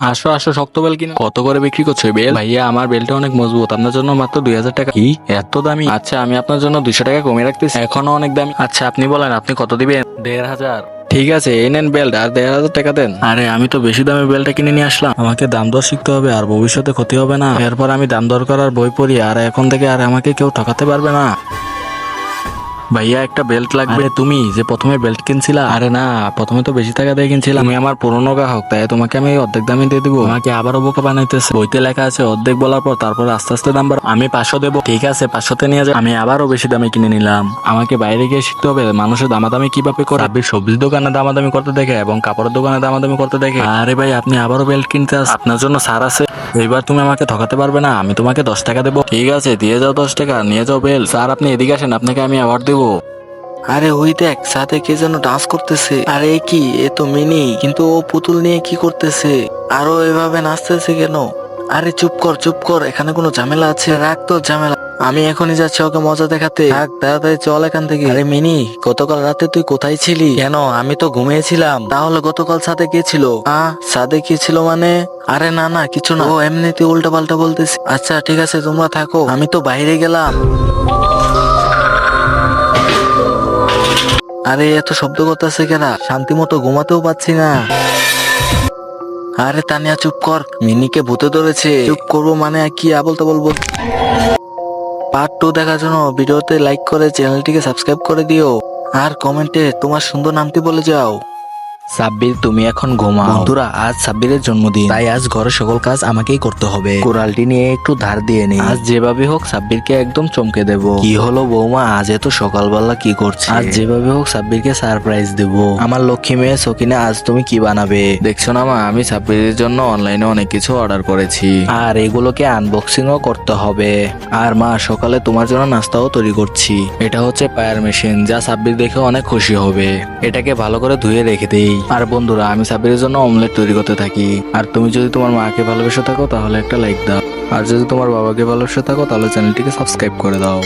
আসো আসো শক্ত বেল কিনা কত করে বিক্রি করছ বেল? ভাইয়া আমার বেলটা অনেক মজবুত। আপনার জন্য মাত্র দুই হাজার টাকা। কি? এত দামি? আচ্ছা আমি আপনার জন্য দুইশো টাকা কমিয়ে রাখতেছি। এখনও অনেক দামি। আচ্ছা আপনি বলেন আপনি কত দিবেন? দেড় হাজার। ঠিক আছে এই নেন বেল্ট আর দেড় হাজার টাকা দেন। আরে আমি তো বেশি দামে বেলটা কিনে নিয়ে আসলাম। আমাকে দাম দর শিখতে হবে আর ভবিষ্যতে ক্ষতি হবে না। এরপর আমি দাম দর করার বই পড়ি আর এখন থেকে আর আমাকে কেউ ঠকাতে পারবে না। ভাইয়া একটা বেল্ট লাগবে। তুমি যে প্রথমে বেল্ট কিনছিলা? আরে না প্রথমে তো বেশি টাকা দিয়ে কিনছিলাম। আমি আমার পুরনো গ্রাহক তাই তোমাকে আমি অর্ধেক দামে দিয়ে দিবো। আমাকে আবারও বোকা বানাইতেছে। বইতে লেখা আছে অর্ধেক বলার পর তারপর আস্তে আস্তে দাম বাড়াবো। আমি পাঁচশো দেবো। ঠিক আছে পাঁচশোতে নিয়ে যাও। আমি আবারও বেশি দামে কিনে নিলাম। আমাকে বাইরে গিয়ে শিখতে হবে মানুষের দামাদামি কীভাবে করে? আপনি সবজি দোকানে দামাদামি করতে দেখে এবং কাপড়ের দোকানে দামাদামি করতে দেখে। আরে ভাই আপনি আবারও বেল্ট কিনতে আস আপনার জন্য সার আছে। এইবার তুমি আমাকে ঠকাতে পারবে না, আমি তোমাকে দশ টাকা দেবো। ঠিক আছে, দিয়ে যাও দশ টাকা, নিয়ে যাও বেল। স্যার, আপনি এদিকে আসেন, আপনাকে আমি অ্যাওয়ার্ড দেবো। আরে, ওই দেখ, সাথে কে যেন ডান্স করতেছে। আরে কি? এ তো মিনি কিন্তু ও পুতুল নিয়ে কি করতেছে? আরও এভাবে নাচতেছে কেন? আরে চুপ কর চুপ কর, এখানে কোনো ঝামেলা আছে। রাখ তোর ঝামেলা। আমি এখনই যাচ্ছি ওকে মজা দেখাতে। থাক তাড়াতাড়ি চল এখান থেকে। আরে মিনি, গতকাল রাতে তুই কোথায় ছিলি? কেন? আমি তো ঘুমিয়েছিলাম। তাহলে গতকাল সাথে কে ছিল? আ সাথে কি ছিল মানে? আরে না না, কিছু না। ও এমনিতে উল্টা পাল্টা বলতেছি। আচ্ছা ঠিক আছে, তোমরা থাকো। আমি তো বাইরে গেলাম। আরে, এত শব্দ করতেছে কেনা শান্তি মতো ঘুমাতেও পাচ্ছি না। আরে তানিয়া, চুপ কর। মিনিকে ভূতে ধরেছে। চুপ করব মানে কি আবল তাবল বল পার্ট টু দেখার জন্য ভিডিওতে লাইক করে চ্যানেলটিকে সাবস্ক্রাইব করে দিও। আর কমেন্টে তোমার সুন্দর নামটি বলে যাও। সাব্বির তুমি এখন ঘুমাও। বন্ধুরা আজ সাব্বিরের জন্মদিন। তাই আজ ঘরের সকল কাজ আমাকেই করতে হবে। কোরালটি নিয়ে একটু ধার দিয়ে নেই আজ যেভাবে হোক সাব্বিরকে একদম চমকে দেব। কি হলো বৌমা আজ এত সকালবেলা কি করছে? আজ যেভাবে হোক সাব্বিরকে সারপ্রাইজ দেব। আমার লক্ষ্মী মেয়ে সকিনা আজ তুমি কি বানাবে? দেখছ না মা আমি সাব্বিরের জন্য অনলাইনে অনেক কিছু অর্ডার করেছি। আর এগুলোকে আনবক্সিং ও করতে হবে। আর মা সকালে তোমার জন্য নাস্তাও তৈরি করছি। এটা হচ্ছে পায়ার মেশিন যা সাব্বির দেখে অনেক খুশি হবে। এটাকে ভালো করে ধুয়ে রেখে দেই। আর বন্ধুরা, আমি সাবিরের জন্য অমলেট তৈরি করতে থাকি। আর তুমি যদি তোমার মাকে ভালোবেসে থাকো, তাহলে একটা লাইক দাও। আর যদি তোমার বাবাকে ভালোবেসে থাকো, তাহলে চ্যানেলটিকে সাবস্ক্রাইব করে দাও।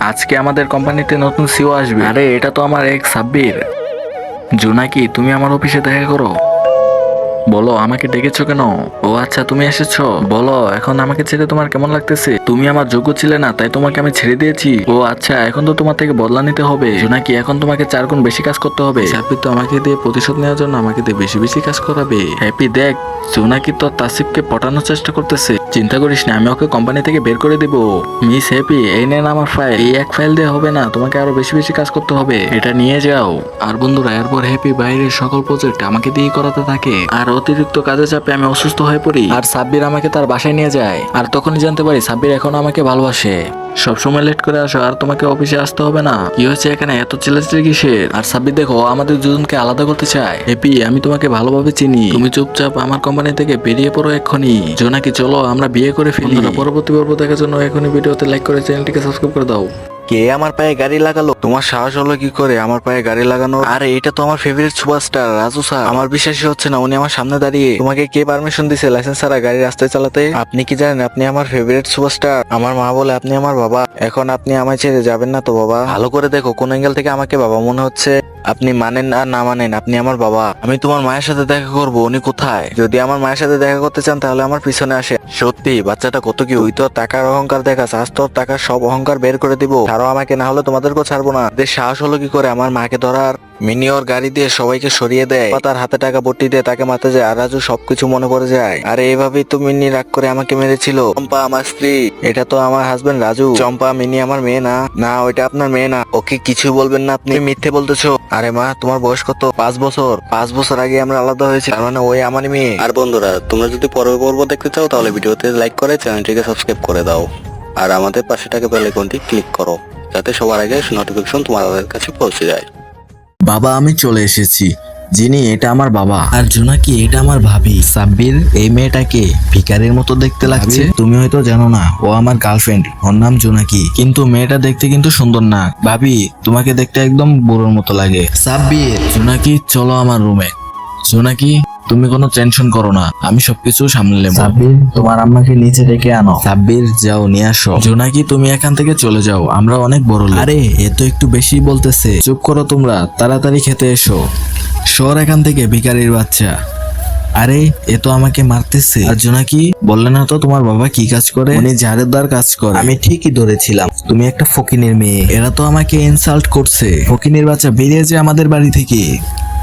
আজকে আমাদের কোম্পানিতে নতুন সিও আসবে। আরে, এটা তো আমার এক সাব্বির। জোনাকি, তুমি আমার অফিসে দেখা করো। বলো, আমাকে ডেকেছ কেন? ও আচ্ছা তুমি এসেছ। বলো, এখন আমাকে ছেড়ে তোমার কেমন লাগতেছে? তুমি আমার যোগ্য ছিলে না, তাই তোমাকে আমি ছেড়ে দিয়েছি। ও আচ্ছা এখন তো তোমার থেকে বদলা নিতে হবে। নাকি এখন তোমাকে চার গুণ বেশি কাজ করতে হবে? হ্যাপি তো আমাকে দিয়ে প্রতিশোধ নেওয়ার জন্য আমাকে দিয়ে বেশি বেশি কাজ করাবে। হ্যাপি দেখ জোনাকি তো তাসিফকে পটানোর চেষ্টা করতেছে? চিন্তা করিস না, আমি ওকে কোম্পানি থেকে বের করে দিব। মিস হ্যাপি, এই নেন আমার ফাইল এই এক ফাইল দিয়ে হবে না, তোমাকে আরও বেশি বেশি কাজ করতে হবে। এটা নিয়ে যাও। আর বন্ধুরা, এরপর হ্যাপি বাইরের সকল প্রজেক্ট আমাকে দিয়ে করাতে থাকে। আর অতিরিক্ত কাজে চাপে আমি অসুস্থ হয়ে পড়ি। আর সাব্বির আমাকে তার বাসায় নিয়ে যায়। আর তখনই জানতে পারি সাব্বির এখন আমাকে ভালোবাসে। সবসময় লেট করে আসো, আর তোমাকে অফিসে আসতে হবে না। কি হয়েছে এখানে? এত চিল্লাচিল্লি কিসের? আর সাব্বির, দেখো আমাদের দুজনকে আলাদা করতে চায়। হ্যাপি, আমি তোমাকে ভালোভাবে চিনি। তুমি চুপচাপ আমার কোম্পানি থেকে বেরিয়ে পড়ো এক্ষুনি। জোনাকি, চলো, আমরা বিয়ে করে ফেলি। পরবর্তী পর্ব দেখার জন্য এখনই ভিডিওতে লাইক করে চ্যানেলটিকে সাবস্ক্রাইব করে দাও। কে আমার পায়ে গাড়ি লাগালো? তোমার সাহস হলো কি করে আমার পায়ে গাড়ি লাগানো আরে এটা তো আমার ফেভারিট সুপারস্টার রাজু স্যার আমার বিশ্বাসই হচ্ছে না উনি আমার সামনে দাঁড়িয়ে তোমাকে কে পারমিশন দিছে লাইসেন্স ছাড়া গাড়ি রাস্তায় চালাতে? আপনি কি জানেন আপনি আমার ফেভারিট সুপারস্টার আমার মা বলে আপনি আমার বাবা। এখন আপনি আমায় ছেড়ে যাবেন না তো বাবা? ভালো করে দেখো কোন অ্যাঙ্গেল থেকে আমাকে বাবা মনে হচ্ছে। আপনি মানেন আর না মানেন, আপনি আমার বাবা। আমি তোমার মায়ের সাথে দেখা করব, উনি কোথায়? যদি আমার মায়ের সাথে দেখা করতে চান, তাহলে আমার পিছনে আসে সত্যি, বাচ্চাটা কত কি ওই তো টাকার অহংকার দেখা আজ তোর টাকার সব অহংকার বের করে দিব। ছাড়ো আমাকে, না হলে তোমাদেরকেও ছাড়বো না। সাহস হলো কি করে? আমার মাকে ধরার মিনি ওর গাড়ি দিয়ে সবাইকে সরিয়ে দেয়। তার হাতে টাকা বটি দিয়ে তাকে মারতে যায় আর রাজু সবকিছু মনে পড়ে যায়। আর এইভাবেই তো মিনি রাগ করে আমাকে মেরেছিল। চম্পা আমার স্ত্রী। এটা তো আমার হাজবেন্ড রাজু। চম্পা, মিনি আমার মেয়ে না। না, ওইটা আপনার মেয়ে না। ওকে কিছু বলবেন না আপনি। মিথ্যে বলতেছো। আরে মা, তোমার বয়স কত? পাঁচ বছর। পাঁচ বছর আগে আমরা আলাদা হয়েছি। তার মানে ওই আমার মেয়ে। আর বন্ধুরা, তোমরা যদি পরের পর্ব দেখতে চাও, তাহলে ভিডিওতে লাইক করে চ্যানেলটিকে সাবস্ক্রাইব করে দাও। আর আমাদের পাশে থাকা বেল আইকনটি ক্লিক করো। যাতে সবার আগে নোটিফিকেশন তোমাদের কাছে পৌঁছে যায়। বাবা আমি চলে এসেছি। যিনি এটা আমার বাবা। আর জোনাকি এটা আমার ভাবি? সাব্বির এই মেয়েটাকে ভিকারির মতো দেখতে লাগছে? তুমি হয়তো জানো না ও আমার গার্লফ্রেন্ড ওর নাম জোনাকি কিন্তু মেয়েটা দেখতে কিন্তু সুন্দর না। ভাবি তোমাকে দেখতে একদম বুড়োর মতো লাগে। সাব্বির। জোনাকি চলো আমার রুমে জোনাকি তুমি কোনো টেনশন করো না আমি সবকিছু সামলে নেব। সাব্বির তোমার আম্মাকে নিচে ডেকে আনো। সাব্বির যাও নিয়ে আসো। জোনাকি তুমি এখান থেকে চলে যাও আমরা অনেক বড় লোক। আরে এ তো একটু বেশি বলতেছে। চুপ করো তোমরা তাড়াতাড়ি খেতে এসো। সর এখান থেকে ভিকারির বাচ্চা। আরে এ তো আমাকে মারতেছে। আর জোনাকি বললে না তো তোমার বাবা কি কাজ করে? উনি ঝাড়ুদার কাজ করে। আমি ঠিকই ধরেছিলাম তুমি একটা ফকিনের মেয়ে। এরা তো আমাকে ইনসাল্ট করছে। ফকিনের বাচ্চা বেরিয়ে যায় আমাদের বাড়ি থেকে।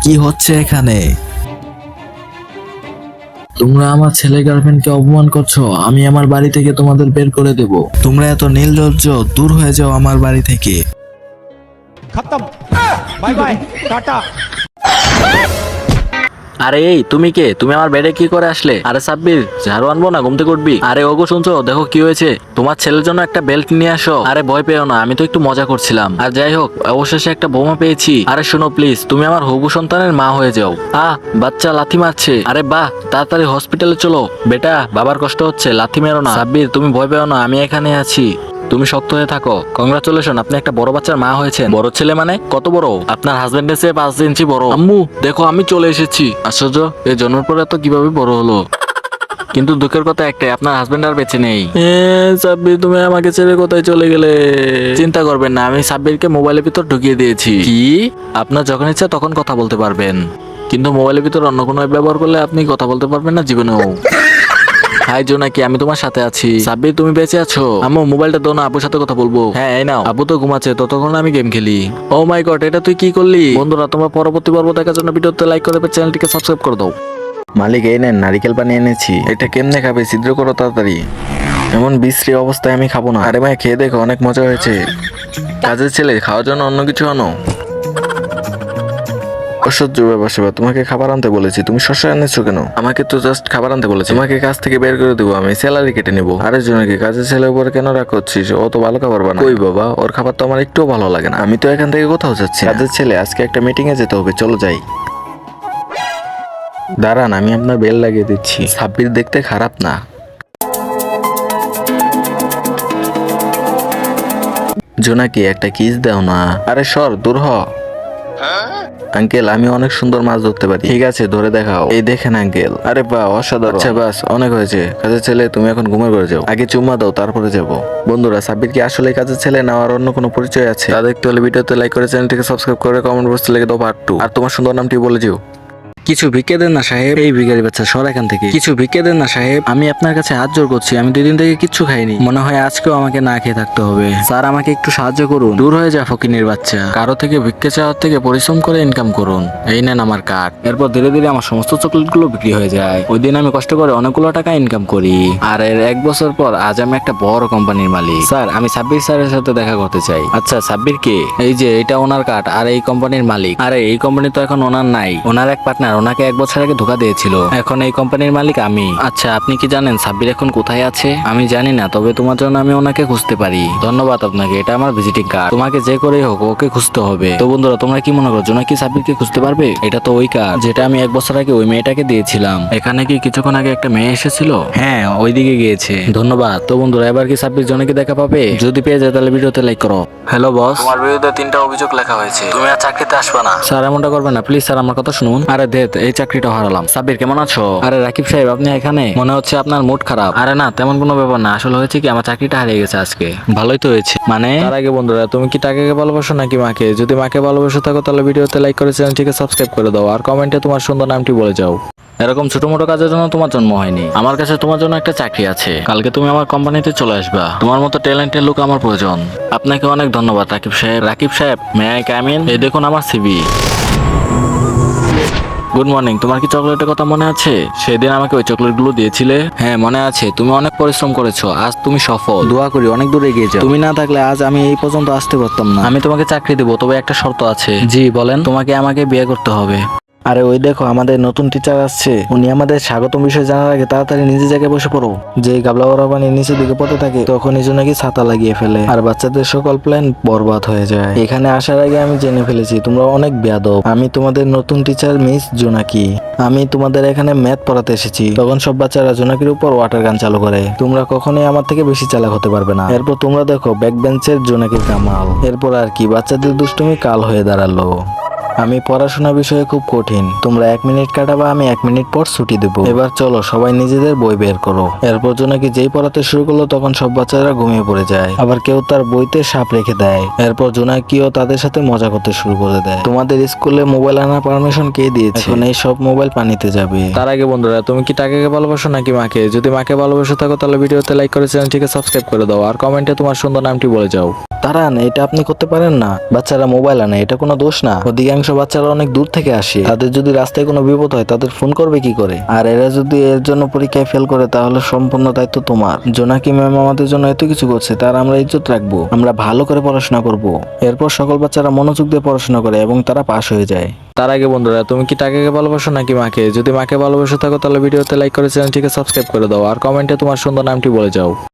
কি হচ্ছে এখানে? তোমরা আমার ছেলে গার্লফ্রেন্ডকে অপমান করছ, আমি আমার বাড়ি থেকে তোমাদের বের করে দেব। তোমরা এত নীল লজ্জ দূর হয়ে যাও আমার বাড়ি থেকে। খতম। বাই বাই, টাটা। আরে এই, তুমি কে? তুমি আমার বেডে কি করে আসলে? আরে সাব্বির, ঝাড়ু আনব না? ঘুমতে করবি আরে ওগো, শুনছো? দেখো কি হয়েছে। তোমার ছেলের জন্য একটা বেল্ট নিয়ে আসো। আরে ভয় পেও না, আমি তো একটু মজা করছিলাম। আর যাই হোক, অবশেষে একটা বোমা পেয়েছি। আরে শোনো প্লিজ তুমি আমার হবু সন্তানের মা হয়ে যাও। আহ, বাচ্চা লাথি মারছে। আরে বাহ, তাড়াতাড়ি হসপিটালে চলো। বেটা, বাবার কষ্ট হচ্ছে, লাথি মেরো না। সাব্বির, তুমি ভয় পেও না, আমি এখানে আছি। তুমি শক্ত হয়ে থাকো। কংগ্রাচুলেশন আপনি একটা বড় বাচ্চার মা হয়েছেন। বড় ছেলে মানে কত বড়? আপনার হাজবেন্ডের চেয়ে পাঁচ ইঞ্চি বড়। আম্মু দেখো আমি চলে এসেছি। আশ্চর্য এই জন্মের পরে তো কীভাবে বড় হলো? কিন্তু দুঃখের কথা একটাই আপনার হাজবেন্ড আর বেঁচে নেই। সাব্বির তুমি আমাকে ছেড়ে কোথায় চলে গেলে? চিন্তা করবেন না আমি সাব্বিরকে মোবাইলের ভিতর ঢুকিয়ে দিয়েছি। কি? আপনার যখন ইচ্ছা তখন কথা বলতে পারবেন। কিন্তু মোবাইলের ভিতর অন্য কোনো ব্যবহার করলে আপনি কথা বলতে পারবেন না জীবনেও। হাই জোনাকি আমি তোমার সাথে আছি। সাব্বির, তুমি বেঁচে আছো? আম্মু, মোবাইলটা দাও না, আপুর সাথে কথা বলব। হ্যাঁ এই নাও। আপু তো ঘুমাচ্ছে, ততক্ষণ আমি গেম খেলি। ও মাই গড এটা তুই কি করলি? বন্ধুরা, তোমরা পরবর্তী পর্ব দেখার জন্য ভিডিওতে লাইক করে চ্যানেলটিকে সাবস্ক্রাইব করে দাও। মালিক, এই নেন, নারিকেল পানি এনেছি। এটা কেমনে খাবে? ছিদ্র করো তাড়াতাড়ি। এমন বিশ্রী অবস্থায় আমি খাব না। আরে ভাই, খেয়ে দেখো, অনেক মজা হয়েছে। কাজের ছেলে, খাওয়ার জন্য অন্য কিছু আনো। অসহ্য ব্যাপার সেবা। তোমাকে খাবার আনতে বলেছি, তুমি শস্য এনেছো কেন? আমাকে তো জাস্ট খাবার আনতে বলেছি। তোমাকে কাজ থেকে বের করে দেবো, আমি স্যালারি কেটে নেব। আরে জনকে কাজের ছেলের উপর কেন রাগ করছিস? ও তো ভালো খাবার বানায়। কই বাবা, ওর খাবার তো আমার একটুও ভালো লাগে না। আমি তো এখান থেকে কোথাও যাচ্ছি। কাজের ছেলে, আজকে একটা মিটিং এ যেতে হবে, চলো যাই। দাঁড়ান, আমি আপনার বেল লাগিয়ে দিচ্ছি। সাব্বির দেখতে খারাপ না। জোনাকি, একটা কিস দাও না। আরে সর, দূর হ। আঙ্কেল আমি অনেক সুন্দর মাছ ধরতে পারি। ঠিক আছে ধরে দেখাও। এই দেখেন আঙ্কেল। আরে বা অসাধারণ। আচ্ছা বাস অনেক হয়েছে। কাজের ছেলে তুমি এখন ঘুমের ঘরে যাও। আগে চুম্মা দাও তারপরে যাব। বন্ধুরা সাব্বির কি আসলে কাজের ছেলে না আর অন্য কোনো পরিচয় আছে? তা দেখতে হলে ভিডিওতে লাইক করে চ্যানেলটিকে সাবস্ক্রাইব করে কমেন্ট বক্সে লিখে দাও পার্ট টু আর তোমার সুন্দর নামটি বলে যেও। কিছু ভিক্ষে দেন না সাহেব। এই ভিখারি বাচ্চা, সর এখান থেকে। কিছু ভিক্ষে দেন না সাহেব। আমি আপনার কাছে হাত জোর করছি, আমি দুই দিন থেকে কিচ্ছু খাইনি। মনে হয় আজকেও আমাকে না খেয়ে থাকতে হবে। স্যার, আমাকে একটু সাহায্য করুন। দূর হয়ে যা ফকিনের বাচ্চা। কারও থেকে ভিক্ষে চাওয়ার থেকে পরিশ্রম করে ইনকাম করুন। এই নেন আমার কার্ড এরপর ধীরে ধীরে আমার সমস্ত চকলেটগুলো বিক্রি হয়ে যায়। ওই দিন আমি কষ্ট করে অনেকগুলো টাকা ইনকাম করি। আর এর এক বছর পর আজ আমি একটা বড় কোম্পানির মালিক। স্যার, আমি সাব্বির স্যারের সাথে দেখা করতে চাই। আচ্ছা সাব্বির কে? এই যে, এটা ওনার কার্ড আর এই কোম্পানির মালিক। আরে, এই কোম্পানি তো এখন ওনার নাই। ওনার এক পার্টনার ওনাকে এক বছর আগে ধোকা দিয়েছিল। এখন এই কোম্পানির মালিক আমি। আচ্ছা আপনি কি জানেন সাব্বির এখন কোথায় আছে? আমি জানি না তবে তোমার জন্য আমি ওনাকে খুঁজতে পারি। ধন্যবাদ আপনাকে এটা আমার ভিজিটিং কার্ড তোমাকে যে করেই হোক ওকে খুঁজতে হবে। তো বন্ধুরা তোমরা কি মনে করছ নাকি সাব্বিরকে খুঁজতে পারবে? এটা তো ওই কার্ড যেটা আমি এক বছর আগে ওই মেয়েটাকে দিয়েছিলাম। এখানে কি কিছুক্ষণ আগে একটা মেয়ে এসেছিল? হ্যাঁ ওইদিকে গিয়েছে। ধন্যবাদ। তো বন্ধুরা এবার কি সাব্বির জনকে দেখা পাবে? যদি পেয়ে যায় তাহলে ভিডিওতে লাইক করো। হ্যালো বস তোমার বিরুদ্ধে তিনটা অভিযোগ লেখা হয়েছে। তুমি আর চাকরিতে আসবে না। স্যার এমনটা করবে না। প্লিজ স্যার আমার কথা শুনুন। আরে দেত এই চাকরিটা হারালাম। সাব্বির কেমন আছো? আরে রাকিব সাহেব আপনি এখানে? মনে হচ্ছে আপনার মুড খারাপ। আরে না তেমন কোনো ব্যাপার না। আসলে হয়েছে কি আমার চাকরিটা হারিয়ে গেছে আজকে। ভালোই তো হয়েছে। মানে? তার আগে বন্ধুরা তুমি কি টাকাকে ভালোবাসো নাকি মাকে? যদি মাকে ভালোবাসো থাকো তাহলে ভিডিওতে লাইক করে চ্যানেলটিকে সাবস্ক্রাইব করে দাও। আর কমেন্টে তোমার সুন্দর নামটি বলে যাও। এরকম ছোট মোটো কাজের জন্য তোমার জন্ম হয়নি। আমার কাছে তোমার জন্য একটা চাকরি আছে। কালকে তুমি আমার কোম্পানিতে চলে আসবা। তোমার মতো ট্যালেন্টের লোক আমার প্রয়োজন। আপনাকে অনেক ধন্যবাদ রাকিব সাহেব। রাকিব সাহেব মে আই কামিন এই দেখুন আমার সিবি গুড মর্নিং তোমার কি চকলেটের কথা মনে আছে? সেদিন আমাকে ওই চকলেটগুলো দিয়েছিলে। হ্যাঁ মনে আছে। তুমি অনেক পরিশ্রম করেছ আজ তুমি সফল। দোয়া করি অনেক দূরে এগিয়ে যাও। তুমি না থাকলে আজ আমি এই পর্যন্ত আসতে পারতাম না। আমি তোমাকে চাকরি দেবো তবে একটা শর্ত আছে। জি বলেন। তোমাকে আমাকে বিয়ে করতে হবে। আরে ওই দেখো, আমাদের নতুন টিচার আসছে। উনি আমাদের স্বাগতম বিষয় জানার আগে তাড়াতাড়ি নিজে জায়গায় বসে পড়ো। যে গাবলা ওরা পানি নিচের দিকে পড়তে থাকে তখন এই জন্য কি ছাতা লাগিয়ে ফেলে। আর বাচ্চাদের সকল প্ল্যান বরবাদ হয়ে যায়। এখানে আসার আগে আমি জেনে ফেলেছি, তোমরা অনেক বেয়াদব। আমি তোমাদের নতুন টিচার মিস জোনাকি। আমি তোমাদের এখানে ম্যাথ পড়াতে এসেছি। তখন সব বাচ্চারা জোনাকির উপর ওয়াটার গান চালু করে। তোমরা কখনোই আমার থেকে বেশি চালাক হতে পারবে না। এরপর তোমরা দেখো ব্যাক বেঞ্চের জোনাকির কামাল। এরপর আর কি, বাচ্চাদের দুষ্টুমি কাল হয়ে দাঁড়াল। আমি পড়াশোনা বিষয়ে খুব কঠিন। তোমরা এক মিনিট কাটাবা, আমি এক মিনিট পর ছুটি দেব। এবার চলো, সবাই নিজেদের বই বের করো। এরপর জোনাকি যেই পড়াতে শুরু করল, তখন সব বাচ্চারা ঘুমিয়ে পড়ে যায়। আবার কেউ তার বইতে সাপ রেখে দেয়। এরপর জোনাকিও তাদের সাথে মজা করতে শুরু করে দেয়। তোমাদের স্কুলে মোবাইল আনার পারমিশন কে দিয়েছে? এখন এই সব মোবাইল পানিতে যাবে। তার আগে বন্ধুরা, তুমি কি টাকাকে ভালোবাসো নাকি মাকে? যদি মাকে ভালোবাসো থাকো, তাহলে ভিডিওতে লাইক করে চ্যানেলটিকে সাবস্ক্রাইব করে দাও। আর কমেন্টে তোমার সুন্দর নামটি বলে যাও। দাঁড়ান, এটা আপনি করতে পারেন না। বাচ্চারা মোবাইল আনে, এটা কোনো দোষ না। অধিকাংশ বাচ্চারা অনেক দূর থেকে আসে। তাদের যদি রাস্তায় কোনো বিপদ হয়, তাদের ফোন করবে কি করে? আর এরা যদি এর জন্য পরীক্ষায় ফেল করে, তাহলে সম্পূর্ণ দায়িত্ব তোমার। জোনাকি ম্যাম আমাদের জন্য এত কিছু করছে, তার আমরা ইজ্জত রাখব। আমরা ভালো করে পড়াশোনা করব। এরপর সকল বাচ্চারা মনোযোগ দিয়ে পড়াশোনা করে এবং তারা পাশ হয়ে যায়। তার আগে বন্ধুরা, তুমি কি টাকাকে ভালোবাসো নাকি মাকে? যদি মাকে ভালোবাসো থাকো, তাহলে ভিডিওতে লাইক করে চ্যানেলটিকে সাবস্ক্রাইব করে দাও। আর কমেন্টে তোমার সুন্দর নামটি বলে যাও।